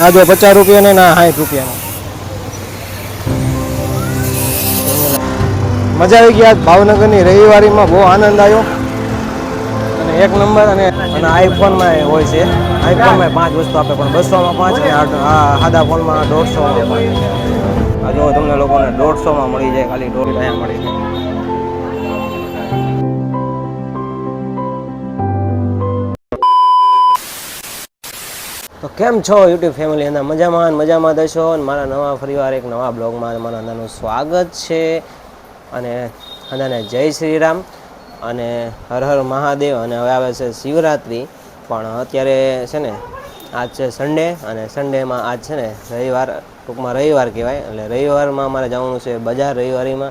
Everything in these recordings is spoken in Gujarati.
આ જો પચાસ રૂપિયા ને ના, સાઠ રૂપિયાનો. મજા આવી ગઈ આજ ભાવનગરની રવિવારીમાં બહુ આનંદ આવ્યો. અને એક નંબર અને અને આઈફોનમાં હોય છે. આઈફોનમાં પાંચ વસ્તુ આપે, પણ બસોમાં પાંચ ને સાદા ફોનમાં દોઢસોમાં આ જો તમને લોકોને દોઢસોમાં મળી જાય, ખાલી દોઢ અહીંયા મળી જાય. તો કેમ છો યુટ્યુબ ફેમિલી? અંદર મજામાં મજામાં દશો? અને મારા નવા ફરીવાર એક નવા બ્લોગમાં મારા અંદરનું સ્વાગત છે. અને અંદાને જય શ્રી રામ અને હર હર મહાદેવ. અને હવે આવે છે શિવરાત્રિ. પણ અત્યારે છે ને, આજ છે સન્ડે અને સન્ડેમાં આજ છે ને રવિવાર, ટૂંકમાં રવિવાર કહેવાય. એટલે રવિવારમાં મારે જવાનું છે બજાર રવિવારીમાં.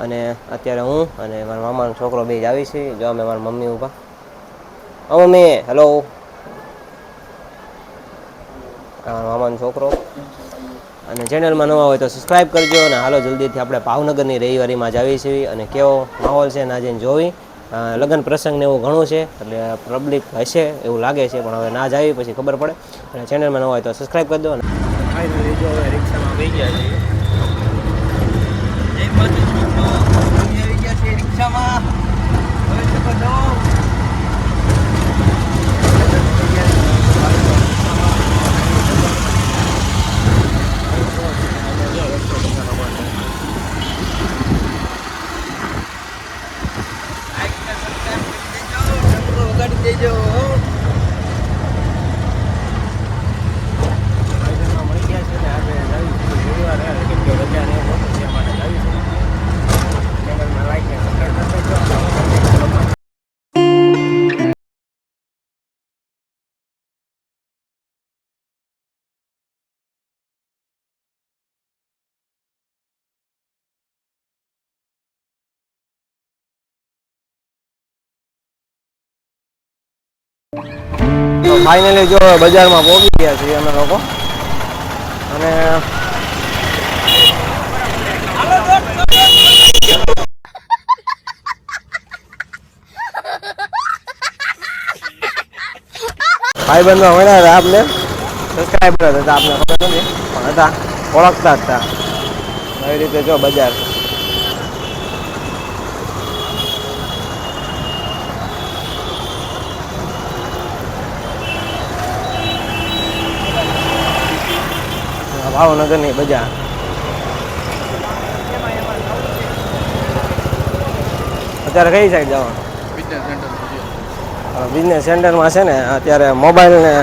અને અત્યારે હું અને મારા મામાનો છોકરો બે જ આવી છે. જો અમે મારા મમ્મી ઓ મમ્મી. હેલો મામાનો છોકરો. અને ચેનલમાં નવા હોય તો સબસ્ક્રાઇબ કરજો અને હાલો જલ્દીથી આપણે ભાવનગરની રવિવારીમાં જ આવી છીએ. અને કેવો માહોલ છે ના જઈને જોવી. લગ્ન પ્રસંગને એવું ઘણું છે, એટલે પબ્લિક હશે એવું લાગે છે, પણ હવે ના જ આવી, પછી ખબર પડે. અને ચેનલમાં નવા હોય તો સબસ્ક્રાઇબ કરી દો અને રિક્ષામાં બેસી ગયા છીએ ફાઇનલમાં મળી ગયા છે ને આજે જાવી છે રવિવાર છે કેમ કે રજા ને એવું હતું તે માટે જાવી છે ચેનલમાં લાઈક ને સબસ્ક્રાઇબ કરજો તો જો બજારમાં પહોંચી ગયા છીએ અમે લોકો. અને ભાઈબંધો મળ્યા હતા આપને. સબસ્ક્રાઈબર હતા આપને ખબર નથી, પણ હતા, ઓળખતા હતા. એવી રીતે જો બજાર. ભાવનગરની બજાર અત્યારે કઈ સાઈડ જવાનું? બિઝનેસ સેન્ટરમાં છે ને અત્યારે મોબાઈલ ને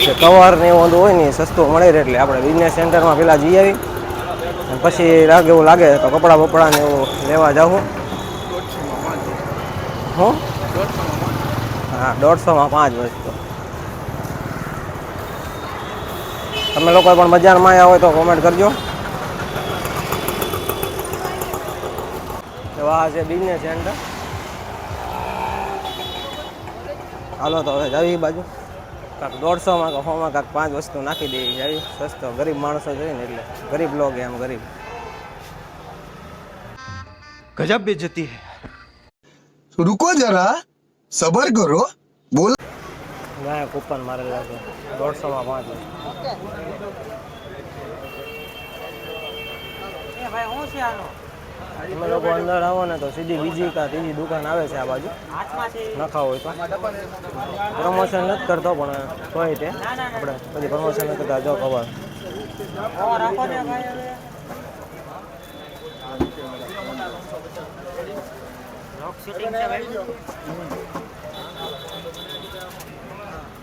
જે કવર ને એવું હોય ને સસ્તું મળે રહે એટલે આપણે બિઝનેસ સેન્ટરમાં પેલા જઈ આવી અને પછી લાગે એવું લાગે તો કપડાં બપડા ને એવું લેવા જાઉં હું. હા દોઢસોમાં પાંચ વસ્તુ. તમે લોકો પણ બજારમાં આવ્યા હોય તો કોમેન્ટ કરજો. વાહ છે બિઝનેસ સેન્ટર હાલો તો હવે જાવી બાજુ. કાંક દોઢસોમાં કે સોમાં કાંક પાંચ વસ્તુ નાખી દેવી જાવી. સસ્તો ગરીબ માણસો જોઈએ ને એટલે ગરીબ લોગ એમ ગરીબ. ગજબ બેજતી હે. રૂકો જરા સબર કરો બોલ. ના કૂપન મારેલા છે દોઢસોમાં પાંચ વસ્તુ. તમે લોકો અંદર આવો ને તો સીધી બીજી કા ત્રીજી દુકાન આવે છે આ બાજુ. નખા હોય તો. પ્રમોશન નથી કરતો પણ કોઈ તે. આપણે બધી પ્રમોશન નથી કરતા, જો ખબર.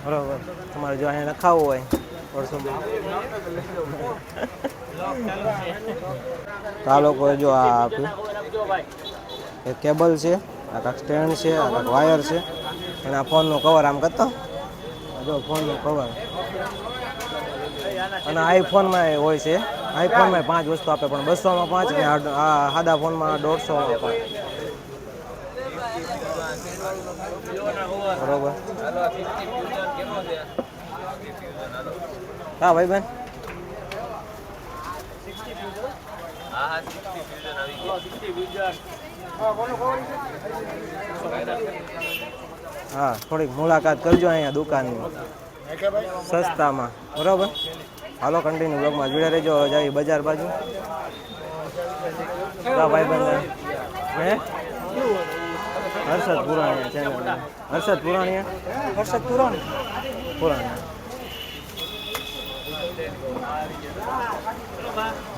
બરોબર. તમારે જો અહીંયા નખાવું હોય. તો આ જો આ આપ્યું. એક કેબલ છે, આ કાંક સ્ટેન્ડ છે, આ કાંક વાયર છે. અને આ ફોનનું કવર આમ કરતો. જો ફોનનું કવર અને આઈફોનમાં હોય છે. આઈફોનમાં પાંચ વસ્તુ આપે, પણ બસોમાં પાંચ ને આ સાદા ફોનમાં દોઢસોમાં પાંચ. બરોબર. હા ભાઈ બેન હા થોડીક મુલાકાત કરજો અહીંયા દુકાનની. સસ્તામાં. બરાબર? હાલો કન્ટિન્યુ બ્લોગમાં જોડે રહેજો. જાવી બજાર બાજુ. ભાઈ બંધ હે? હર્ષદ પુરાણીયા ચેનલ હર્ષદ પુરાણીયા? હર્ષદ પુરાણી. પુરાણીયા.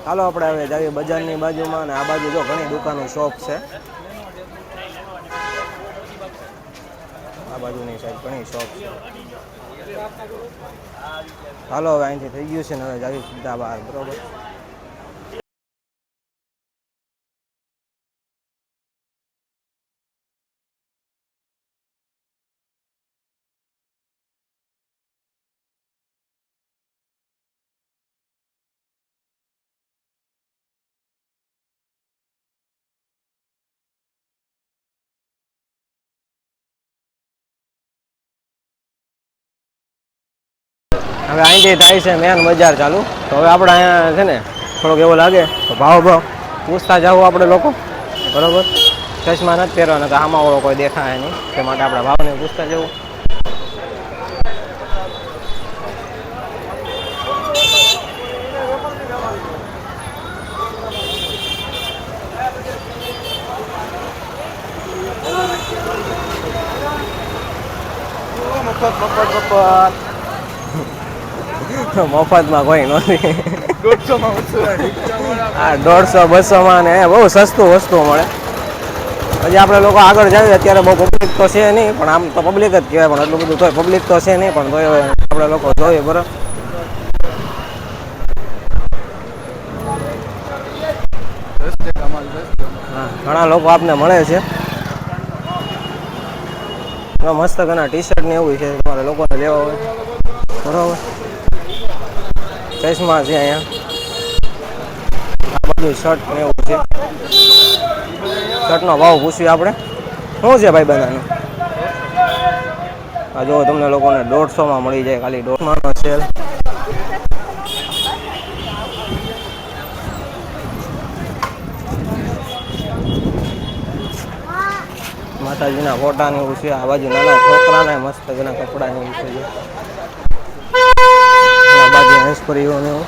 ચાલો આપણે હવે જઈએ બજારની બાજુમાં અને આ બાજુ જો ઘણી દુકાનો, શોપ છે. આ બાજુની સાઈડ ઘણી શોપ છે. હાલો, હવે અહીંથી થઈ ગયું છે ને હવે જાવી સીધા બહાર, બરોબર? હવે અહીંથી થાય છે મેન બજાર ચાલુ. તો હવે આપણે અહીંયા છે ને, થોડોક એવો લાગે. તો ભાવ ભાવ. પૂછતા જવું આપણે લોકો. બરોબર? ચશ્મા નથી પહેરવાના, તો આમાં ઓળો કોઈ દેખાય નહીં. તે માટે આપણે ભાવને પૂછતા જવું મફત મફત. મફતમાં કોઈ નથી આ દોઢસો બસોમાં ને બહુ સસ્તું વસ્તુ મળે. હજી આપણે લોકો આગળ જઈએ અત્યારે બહુ પબ્લિક તો છે નહીં પણ આમ તો પબ્લિક જ કહેવાય પણ એટલું બધું તોય પબ્લિક તો છે નહીં પણ તોય આપણે લોકો જોઈએ બરાબર. હા ઘણા લોકો આપને મળે છે. મસ્ત ઘણા ટી શર્ટ ને એવું છે તમારે લોકોને લેવા હોય. બરાબર. ચશ્મા છે અહીંયા. આ બધું શર્ટ ને એવું છે. શર્ટનો ભાવ પૂછીએ આપણે. શું છે ભાઈ બનાનું આ જો તમને લોકોને દોઢસોમાં મળી જાય ખાલી દોઢસોમાં સેલ. માતાજીના ફોટા ને એવું છે. આ બાજુ નાના છોકરાના મસ્ત ઘણા કપડા ને એવું છે. જો.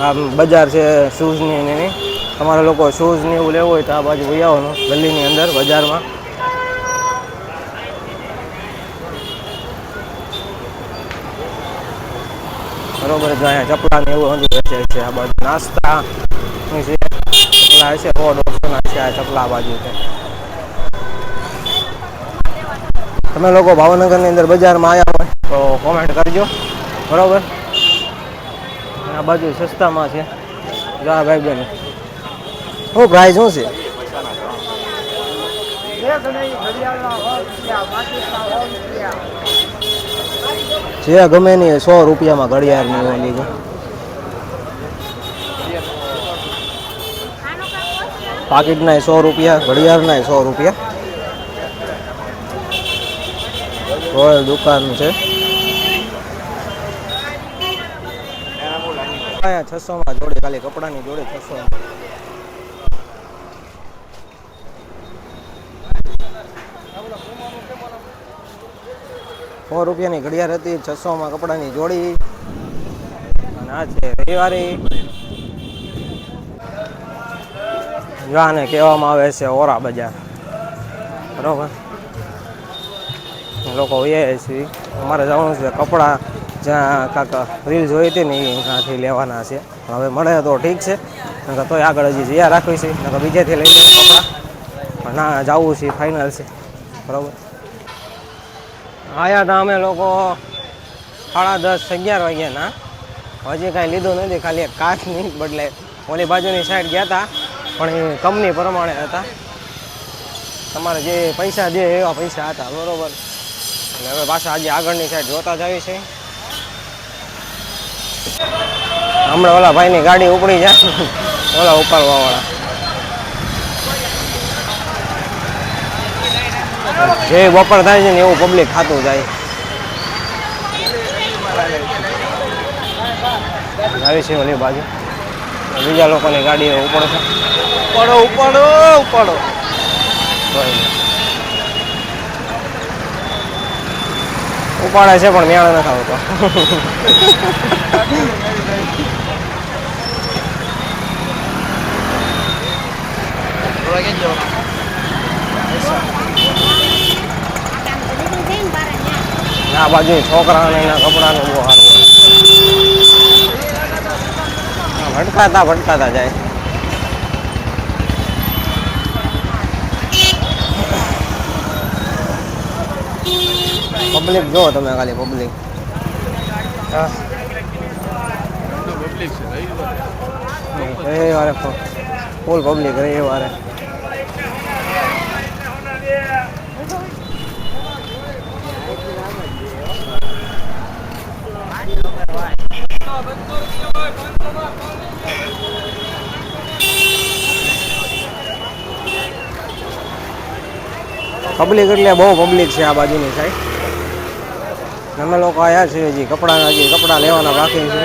આ બાજુ હેન્સપરીઓ આ બજાર છે શૂઝની ને એની. તમારે લોકો શૂઝ ને એવું લેવું હોય તો આ બાજુ વહી આવવાનું, ગલીની અંદર, બજારમાં. બરોબર, જો અહીંયા ચપલા ને એવું હજુ વેચે છે આ બાજુ નાસ્તા. છે? ચપલા હશે? સો દોઢસો છે આ ચપલા બાજુ છે તમે લોકો ભાવનગરની અંદર બજારમાં આવ્યા હોય, તો કોમેન્ટ કરજો. બરાબર? આ બાજુ સસ્તામાં છે. જા ભાઈ બેન શું પ્રાઇસ શું છે? જે ગમે નહીં સો રૂપિયામાં ઘડિયાળની હોય છે પાકીટના સો રૂપિયા ઘડિયાળના સો રૂપિયા. રોયલ દુકાન છે. છસો માં જોડે, ખાલી કપડાની જોડે છસો. સો રૂપિયાની ઘડિયાળ હતી છસો માં કપડાની જોડી. અને આ છે રવિવારી. જો કહેવામાં આવે છે ઓરા બજાર. બરોબર? લોકો એ છે. અમારે જવાનું છે કપડાં, જ્યાં કાંક રીલ જોઈ હતી ને એ ત્યાંથી લેવાના છે. હવે મળે તો ઠીક છે. નકર તોય આગળ હજી જયા રાખવી છે. નકર બીજેથી લઈ લે કપડાં. પણ ના, જવું છે ફાઇનલ છે. બરાબર. આયા હતા અમે લોકો સાડા દસ, અગિયાર વાગ્યાના હજી કાંઈ લીધું નથી, ખાલી એક કાચની બદલે ઓલી બાજુની સાઈડ ગયા હતા પણ એ કંપની પ્રમાણે હતા. તમારે જે પૈસા દે એવા પૈસા હતા, બરોબર. એટલે હવે પાછા આજે આગળની સાઈડ જોતા જવી છે હમણાં ઓલા ભાઈની ગાડી ઉપડી જાય. ઓલા ઉપાડવા વાળા જે બપોર થાય છે ને એવું પબ્લિક ખાતું જાય. આવી છે ઓલી બાજુ. બીજા લોકોની ગાડીઓ ઉપડશે. ઉપાડો ઉપાડો ઉપાડો કોઈ નહીં. ઉપાડે છે, પણ મેળ નથી આવતો. આ બાજુ છોકરાને એના કપડાનું બહુ સારું ભટકાતા ભટકાતા જાય. પબ્લિક જો તમે ખાલી પબ્લિક હા પબ્લિક છે રવિવાર રવિવારે ફૂલ પબ્લિક રવિવારે પબ્લિક એટલે બહુ પબ્લિક છે આ બાજુની સાઈડ અમે લોકો આવ્યા છીએ હજી કપડાં હજી કપડાં લેવાના બાકી છે.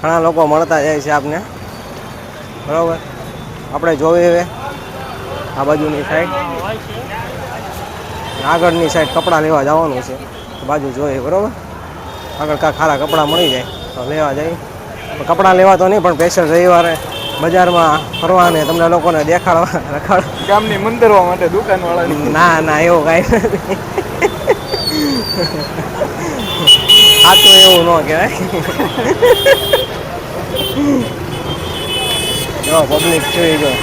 ઘણા લોકો મળતા જાય છે આપને. બરાબર? આપણે જોઈએ હવે. આ બાજુની સાઈડ આગળની સાઈડ કપડાં લેવા જવાનું છે. બાજુ જોઈએ, બરાબર? આગળ કાંઈ ખારા કપડાં મળી જાય, તો લેવા જાય કપડાં લેવા તો નહીં, પણ સ્પેશિયલ રવિવારે બજારમાં ફરવા ને તમને લોકોને દેખાડવા રખાડ ગામની મંદિરવા માટે દુકાન વાળાની ના ના એવું કાંઈ નથી. આ તો એવું ન કહેવાય. જો પબ્લિક છે ગયો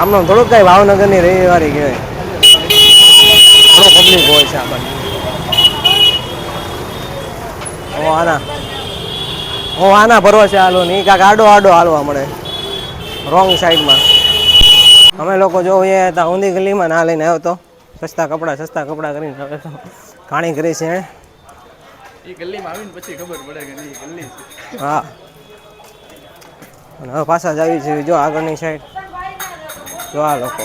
આમનો થોડુંક કાંઈ ભાવનગરની રવિવારી કહેવાય. થોડો પબ્લિક હોય છે આપણને. ઓ આના. ઓ આના ભરોસે હાલો નહીં કાંક આડો આડો હાલવા મળે. રોંગ સાઈડમાં અમે લોકો જો એ હતા ઊંધી ગલીમાં ના લઈને આવ્યો તો સસ્તા કપડાં સસ્તા કપડાં કરીને હવે તો ઘાણી કરી છે એણે. એ ગલીમાં આવીને પછી ખબર પડે કે નહીં એ હા. અને હવે પાછા જ આવી છે જો આગળની સાઈડ જો આ લોકો.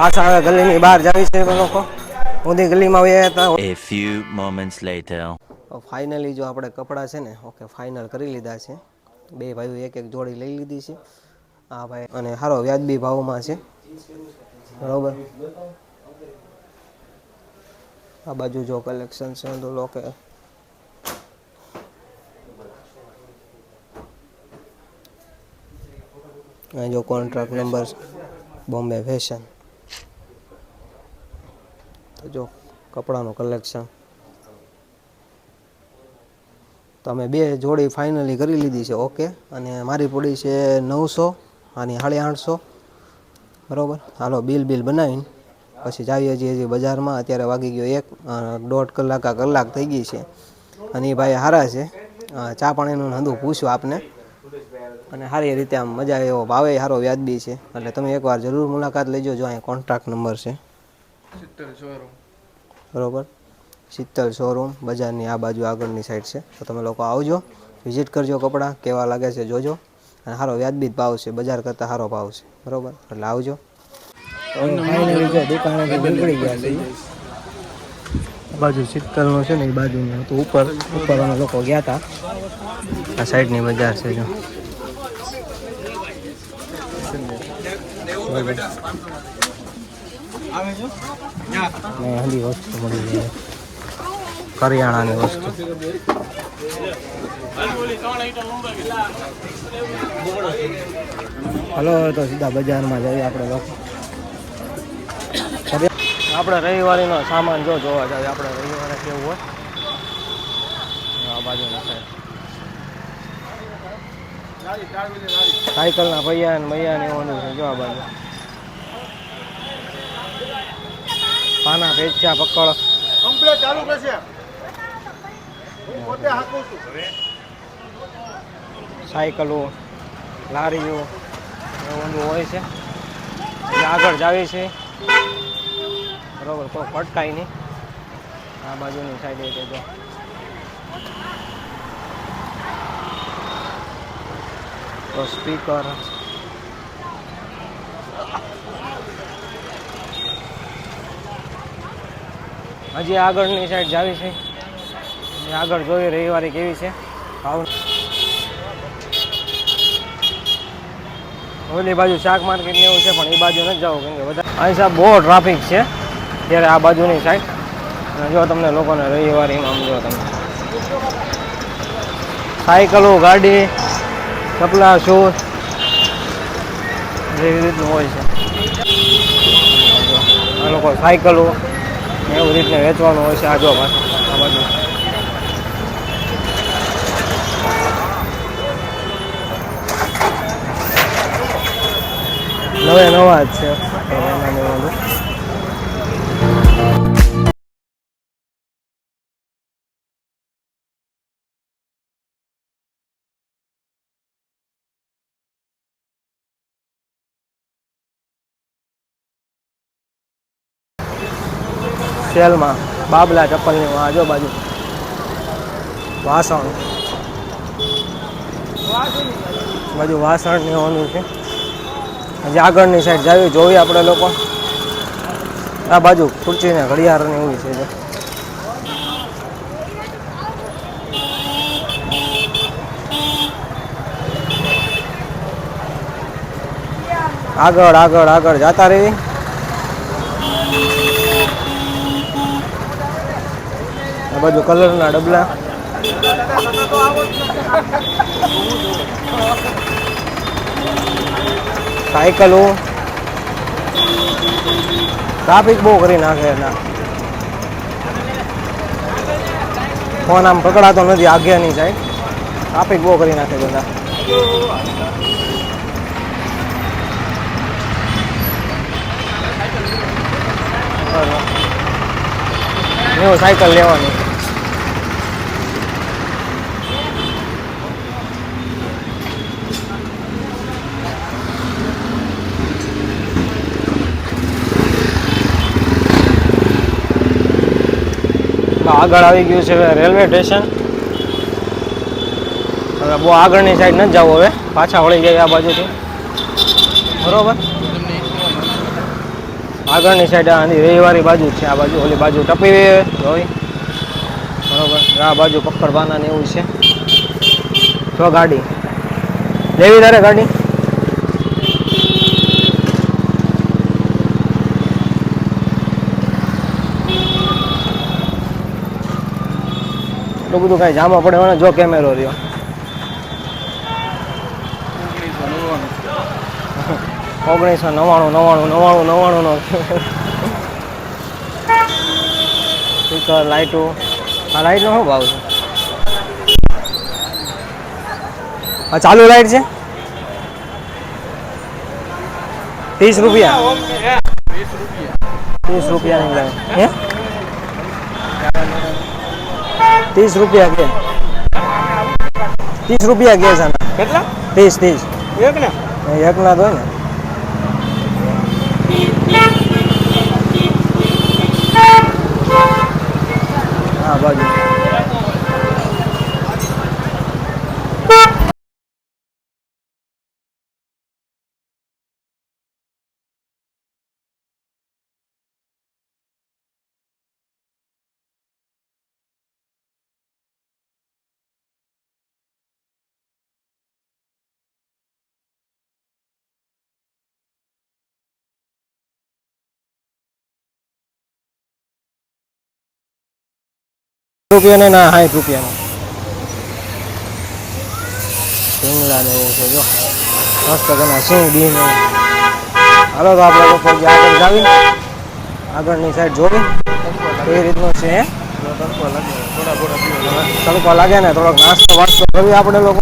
પાછા હવે ગલીની બહાર જાવી છે લોકો. ઊંધી ગલીમાં આવ્યા હતા a few moments later finally જો આપણે કપડાં છે ને ઓકે ફાઇનલ કરી લીધા છે. બે ભાઈઓ એક એક જોડી લઈ લીધી છે. હા ભાઈ અને સારો વ્યાજબી ભાવમાં છે. બરોબર? આ બાજુ જો કલેક્શન છે તો લોકે અહીં જો કોન્ટ્રાક્ટ નંબર બોમ્બે ફેશન જો, કપડાનું કલેક્શન તમે બે જોડી ફાઇનલી કરી લીધી છે ઓકે અને મારી પડી છે નવસો, આની સાડી આઠસો. બરાબર? હાલો બિલ બિલ બનાવીને પછી જાવીએ છીએ હજી બજારમાં. અત્યારે વાગી ગયો એક દોઢ કલાક, આ કલાક થઈ ગઈ છે. અને એ ભાઈ સારા છે. ચા ચા પાણીનું હંધું પૂછ્યું આપને. અને સારી રીતે આમ મજા એવો ભાવે, સારો વ્યાજબી છે. એટલે તમે એકવાર જરૂર મુલાકાત લેજો, જો અહીંયા કોન્ટ્રાક્ટ નંબર છે. સિત્તેર શોરૂમ બરોબર. શીતલ શોરૂમ બજારની આ બાજુ આગળની સાઈડ છે. તો તમે લોકો આવજો વિઝિટ કરજો કપડાં કેવા લાગે છે જોજો. અને સારો વ્યાજબી ભાવ છે બજાર કરતાં સારો ભાવ છે. બરોબર? એટલે આવજો. દુકાને નીકળી ગયા છે. બાજુ શીતલનો છે ને એ બાજુનું હતું ઉપર. ઉપર અમે લોકો ગયા હતા આ સાઈડની બજાર છે જો. ને હંધી વસ્તુ મળી જાય કરિયાણાની વસ્તુ. હલો તો સીધા બજારમાં જઈએ આપણે લોકો. આપણે રવિવારીનો સામાન જો જોવા જઈએ આપણે રવિવારે કેવું હોય? આ બાજુ સાયકલના ભૈયા ને મૈયા ને એવું જો આ બાજુ. પાના વેચ્યા પકડ. કમ્પ્લેટ ચાલુ કરશે પોતે હાકું છું. સાયકલો લારીઓ એવું બધું હોય છે. આગળ જાવી છે. બરોબર કોઈ ફટકાય નહીં. આ બાજુની સાઈડે જો તો સ્પીકર હજી આગળની સાઈડ જાવી છે. આગળ જોઈએ રવિવારી કેવી છે. ભાવ ઓલી બાજુ શાક માર્કેટ ને એવું છે, પણ એ બાજુ નથી જવું, કેમ કે બધા અહીં સાહેબ બહુ ટ્રાફિક છે. ત્યારે આ બાજુની સાઈડ જો તમને લોકોને રવિવારે આમ જો તમે. સાયકલો ગાડી ચપલા શૂઝ જેવી રીતનું હોય છે. આ લોકો સાયકલો એવું રીતને વેચવાનું હોય છે આ જો આ બાજુ. નવે નવા જ છે. સેલમાં બાબલા ચપ્પલની આજુબાજુ. વાસણ. બાજુ વાસણ ને ઓનું છે. હજી આગળની સાઈડ જાવી જોઈએ આપણે લોકો. આ બાજુ ખુરચી ને ઘડિયાળ ને એવું છે આગળ આગળ આગળ જાતા રહી. આ બાજુ કલરના ડબલા. સાયકલો. ટ્રાફિક બહુ કરી નાખે એના ફોન આમ પકડાતો નથી આગળની સાહેબ. ટ્રાફિક બહુ કરી નાખે બધા સાયકલ લેવાની. આગળ આવી ગયું છે રેલવે સ્ટેશન. હવે બહુ આગળની સાઈડ નથી જવું હવે. પાછા વળી ગયા આ બાજુથી. બરોબર? આગળની સાઈડ આની રવિવારી બાજુ છે. આ બાજુ ઓલી બાજુ ટપી જોઈ બરોબર? આ બાજુ પકડવાના ને એવું છે. જો ગાડી. લેવી તારે ગાડી? એટલું બધું કાંઈ જામો પડે ને જો કેમેરો રહ્યો. ઓગણીસો નવ્વાણું નવ્વાણું નવ્વાણું નવ્વાણું નવ્વાણું નો સ્પીકર લાઇટો આ લાઇટનો શું ભાવ છે? આ ચાલુ લાઇટ છે? ત્રીસ રૂપિયા. ત્રીસ રૂપિયાની લાઈટ. હે? ત્રીસ રૂપિયા કે. ત્રીસ રૂપિયા કે છે. કેટલા? ત્રીસ ત્રીસ. એક ને એક તો હોય ને. રૂપિયા ને, સાઠ રૂપિયાનો. શિંગડા ને એવું છે, જો. મસ્ત ઘણા સિંગ બી હાલો તો આપણે જે આગળ જાવી. આગળની સાઈડ જોવી. એ રીતનું છે તડકો લાગે ને, થોડોક નાસ્તો વાસ્તો કરવી આપણે લોકો.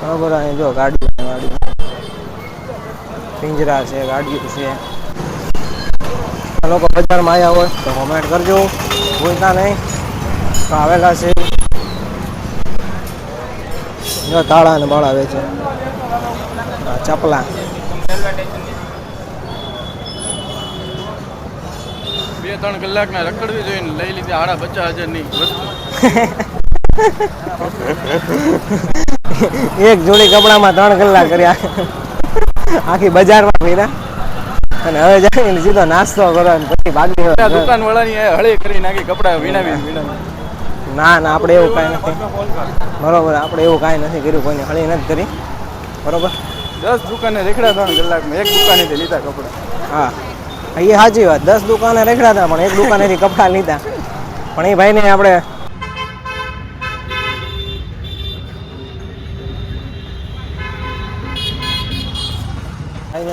બરાબર, અહીં જો ગાડી પિંજરા છે, ગાડીઓ છે. લોકો બજારમાં આવ્યા હોય તો કોમેન્ટ કરજો ભૂલતા નહીં. તો આવેલા છે. જો તાળા ને બાળા વેચે. ચપલા. બે ત્રણ કલાકના રખડવી જોઈએ લઈ લીધી આડા પચાસ હજારની એક જોડી કપડામાં ત્રણ કલાક કર્યા. આખી બજારમાં ફર્યા અને હવે જઈને સીધો નાસ્તો કરો અને પછી ભાગી દુકાન વાળાની હળી કરી નાખી કપડા વીણાવી વીણાવી ના ના આપણે એવું કાંઈ નથી. બરોબર આપણે એવું કાંઈ નથી કર્યું કોઈને હળી નથી કરી. બરોબર? દસ દુકાને રેખડા ત્રણ કલાકમાં એક દુકાનેથી લીધા કપડાં. હા. એ સાચી વાત દસ દુકાને રેખડા હતા પણ એક દુકાનેથી કપડાં લીધા. પણ એ ભાઈને આપણે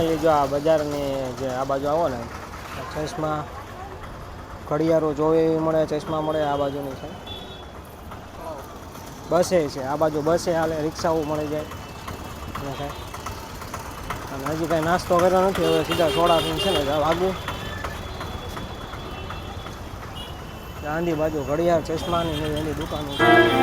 ફાઇનલી જો આ બજારની જે આ બાજુ આવો ને ચશ્મા ઘડિયાળો જોવે એવી મળે, ચશ્મા મળે, આ બાજુની છે. બસે છે, આ બાજુ બસે, હાલે, રિક્ષાઓ મળી જાય. અને અને હજી કાંઈ નાસ્તો કર્યો નથી, હવે સીધા સોડા છે ને આગું ગાંધી બાજુ ઘડિયાળ, ચશ્માની એની દુકાનો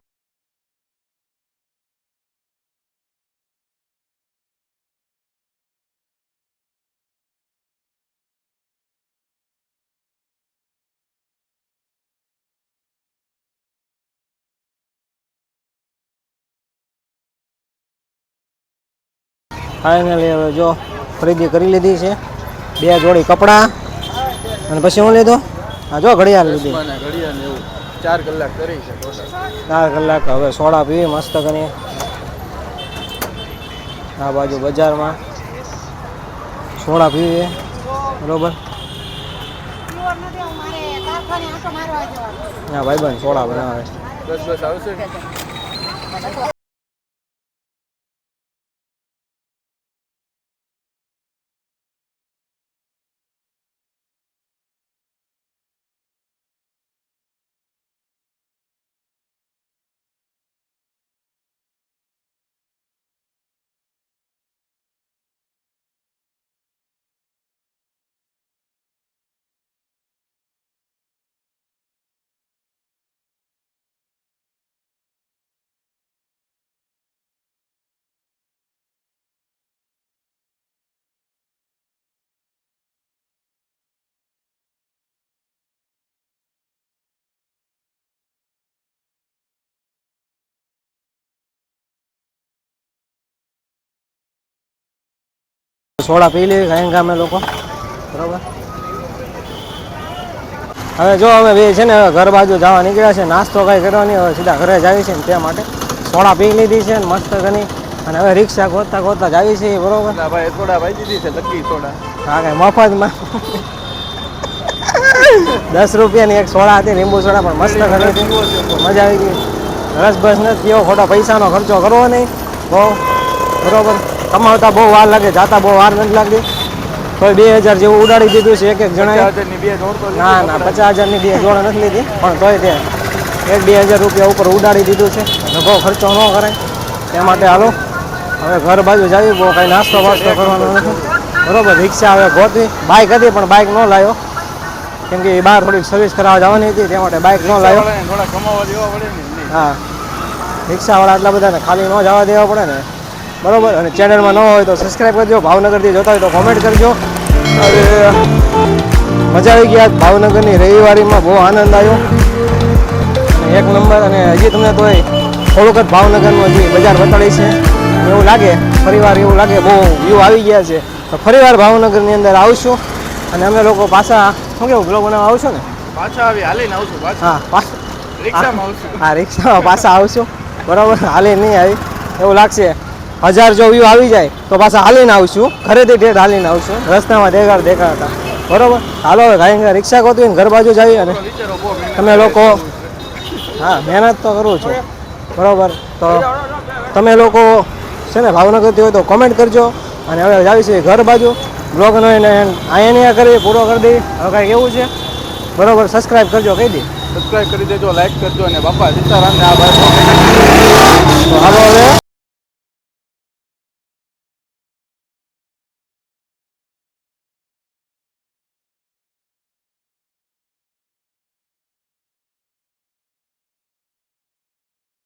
ફાઇનલી હવે જો ખરીદી કરી લીધી છે. બે જોડી કપડાં. અને પછી હું લીધો? હા જો ઘડિયાળ લીધી. ચાર કલાક કરી છે ચાર કલાક હવે સોડા પીવી મસ્ત કરી. આ બાજુ બજારમાં સોડા પીવી. બરોબર? ના ભાઈબંધ સોડા બનાવે. બસ બસ આવશે સોડા પી લેવી કાંઈ ગામે લોકો. બરોબર? હવે જો અમે બે છે ને ઘર બાજુ જવા નીકળ્યા છે નાસ્તો કાંઈ કરવા નહીં હવે સીધા ઘરે જાવી છે ને તે માટે. સોડા પી લીધી છે ને મસ્ત ઘણી અને હવે રિક્ષા ગોતતા ગોતતા આવી છે બરોબર. ભાઈ થોડા ભાઈ દીધી છે લકી સોડા. હા કાંઈ મફતમાં. દસ રૂપિયાની એક સોડા હતી લીંબુ સોડા પણ મસ્ત ઘણી મજા આવી ગઈ. રસ બસ નથી પીવો ખોટો પૈસાનો ખર્ચો કરવો નહીં. બહુ. બરોબર? કમાવતા બહુ વાર લાગે જાતા બહુ વાર નથી લાગતી. તો બે હજાર જેવું ઉડાડી દીધું છે એક એક જણાએ. ના ના. પચાસ હજારની બે જોડ નથી લીધી પણ તોય તે એક બે હજાર રૂપિયા ઉપર ઉડાડી દીધું છે. બહુ ખર્ચો ન કરાય. તે માટે હાલો હવે ઘર બાજુ જાવી બહુ કાંઈ નાસ્તો વાસ્તો કરવાનો નથી. બરોબર રિક્ષા હવે ગોતવી. બાઇક હતી પણ બાઇક ન લાવ્યો કેમ કે એ બહાર થોડીક સર્વિસ કરાવવા જવાની હતી તે માટે બાઇક ન લાવ્યો. હા. રિક્ષાવાળા એટલા બધાને ખાલી ન જવા દેવા પડે ને. બરોબર? અને ચેનલમાં ન હોય તો સબસ્ક્રાઈબ કરજો ભાવનગરથી જોતા હોય તો કોમેન્ટ કરજો. અને મજા આવી ગઈ આજ ભાવનગરની રવિવારીમાં બહુ આનંદ આવ્યો. એક નંબર અને હજી તમને તો થોડુંક જ ભાવનગરનું હજી બજાર બતાડી છે એવું લાગે ફરીવાર એવું લાગે બહુ વ્યૂ આવી ગયા છે. તો ફરીવાર ભાવનગરની અંદર આવશું. અને અમે લોકો પાછા શું કેવું બ્લોગ બનાવવા આવશું ને? પાછા આવી હાલીને આવશું હા પાછા રિક્ષામાં આવશું. હા રિક્ષામાં પાછા આવશું. બરાબર હાલે નહીં આવી. એવું લાગશે. હજાર જો વ્યૂ આવી જાય તો પાછા હાલીને આવશું. ઘરેથી ડેટ હાલીને આવશું. રસ્તામાં દેખાડ દેખાડતા. બરોબર? હાલો હવે ગાય રિક્ષા ગોતવી ને ઘર બાજુ જઈએ અને તમે લોકો હા મહેનત તો કરું છું. બરોબર? તો તમે લોકો છે ને ભાવનગરથી હોય તો કોમેન્ટ કરજો. અને હવે જાવી છે ઘર બાજુ. બ્લોગનો એને અહીંયા કરી પૂરો કરી દઈએ હવે કાંઈક એવું છે. બરોબર? સબસ્ક્રાઈબ કરજો કહી દે. સબસ્ક્રાઈબ કરી દેજો લાઈક કરજો અને બાપા સીતારામને આ તો હાલો હવે.